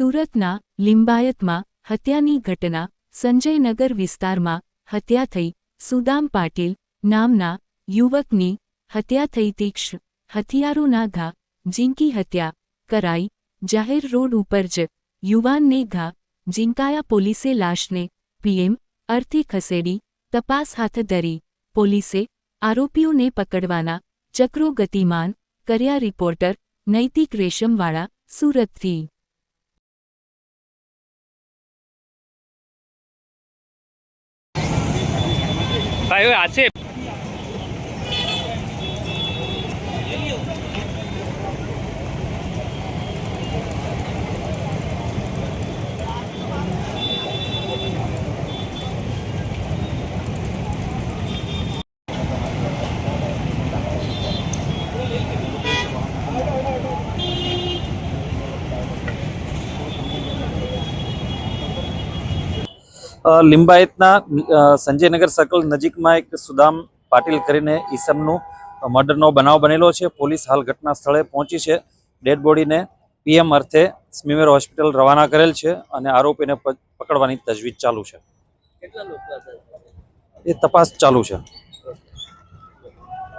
સુરતના લિંબાયતમાં હત્યાની ઘટના, સંજયનગર વિસ્તારમાં હત્યા થઈ, સુદામ પાટીલ નામના યુવકની હત્યા થઈ, તીક્ષ્ણ હથિયારોના ઘા, ઝીંકી હત્યા કરાઈ, જાહેર રોડ ઉપર જ યુવાનને ઘા, ઝીંકાયા પોલીસે લાશને પીએમ અર્થે ખસેડી, તપાસ હાથ ધરી, પોલીસે આરોપીઓને પકડવાના ચક્રો ગતિમાન કર્યા, રિપોર્ટર નૈતિક રેશમવાળા, સુરતથી 나영이 아. લિંબાયતના સંજયનગર સર્કલ નજીકમાં એક સુદામ પાટીલ કરીને ઈસમનું મર્ડરનો બનાવ બનેલો છે. પોલીસ હાલ ઘટના સ્થળે પહોંચી છે. ડેડ બોડીને પીએમ અર્થે સ્મીમેર હોસ્પિટલ રવાના કરેલ છે અને આરોપીને પકડવાની તજવીજ ચાલુ છે. એ તપાસ ચાલુ છે.